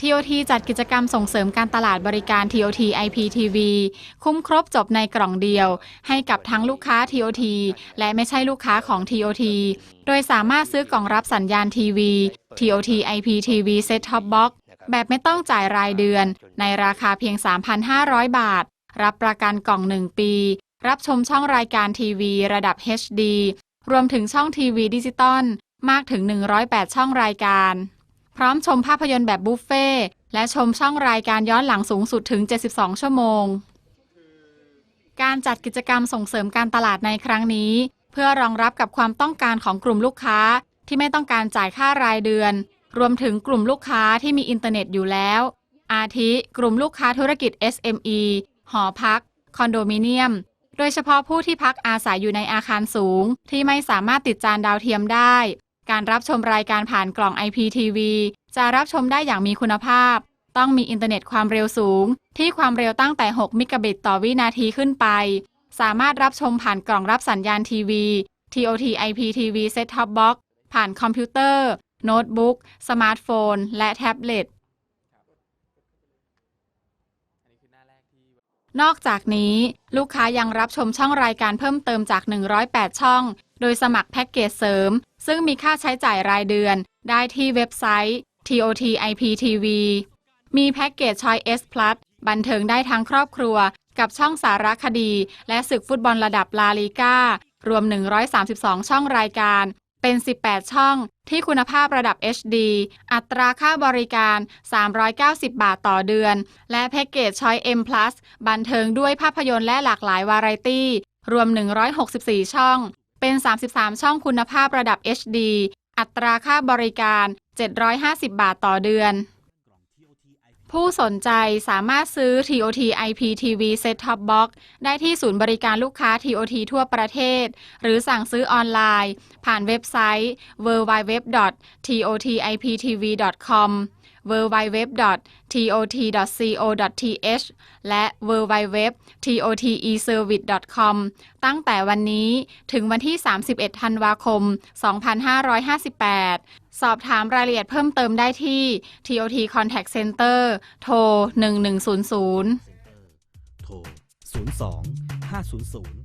TOT จัดกิจกรรมส่งเสริมการตลาดบริการ TOT IPTV คุ้มครบจบในกล่องเดียว ให้กับทั้งลูกค้า TOT และไม่ใช่ลูกค้าของ TOT โดยสามารถซื้อกล่องรับสัญญาณทีวี TOT IPTV Set Top Box แบบไม่ต้องจ่ายรายเดือน ในราคาเพียง 3,500 บาท รับประกันกล่อง 1 ปี รับชมช่องรายการทีวี ระดับ HD รวมถึงช่องทีวีดิจิตอลมากถึง 108 ช่องรายการ ร้อมชมภาพยนตร์แบบบุฟเฟ่ต์และชมช่องรายการย้อนหลังสูงสุดถึง 72 ชั่วโมง การจัดกิจกรรมส่งเสริมการตลาดในครั้งนี้ เพื่อรองรับกับความต้องการของกลุ่มลูกค้าที่ไม่ต้องการจ่ายค่ารายเดือน รวมถึงกลุ่มลูกค้าที่มีอินเทอร์เน็ตอยู่แล้ว อาทิกลุ่มลูกค้าธุรกิจ SME หอพัก คอนโดมิเนียม โดยเฉพาะผู้ที่พักอาศัยอยู่ในอาคารสูง ที่ไม่สามารถติดจานดาวเทียมได้ การรับชมรายการผ่านกล่อง IPTV จะรับชมได้อย่างมีคุณภาพ ต้องมีอินเทอร์เน็ตความเร็วสูง ที่ความเร็วตั้งแต่ 6 มิกะบิตต่อวินาทีขึ้นไป สามารถรับชมผ่านกล่องรับสัญญาณทีวี TOT IPTV Set Top Box ผ่านคอมพิวเตอร์ โน้ตบุ๊ก สมาร์ทโฟน และแท็บเล็ตนอกจากนี้ลูกค้ายังรับชมช่องรายการเพิ่มเติมจาก 108 ช่อง โดยสมัครแพ็กเกจเสริม ซึ่งมีค่าใช้จ่ายรายเดือน ได้ที่เว็บไซต์ TOT IPTV มีแพ็กเกจชอย S Plus บันเทิงได้ทั้งครอบครัว กับช่องสารคดี และศึกฟุตบอลระดับลาลีการวม 132 ช่องรายการ เป็น 18 ช่อง ที่คุณภาพระดับ HD อัตราค่าบริการ 390 บาทต่อเดือน และแพ็กเกจชอย M Plus บันเทิงด้วยภาพยนตร์และหลากหลายวาไรตี้ รวม 164 ช่อง เป็น 33 ช่องคุณภาพระดับ HD อัตราค่าบริการ 750 บาทต่อเดือน ผู้สนใจสามารถซื้อ TOT IPTV Set Top Box ได้ที่ศูนย์บริการลูกค้า TOT ทั่วประเทศ หรือสั่งซื้อออนไลน์ ผ่านเว็บไซต์ www.totiptv.com www.tot.co.th และ www.toteservice.com ตั้งแต่วันนี้ถึงวันที่ 31 ธันวาคม 2558 สอบถามรายละเอียดเพิ่มเติมได้ที่ TOT Contact Center โทร 1100 โทร 02 500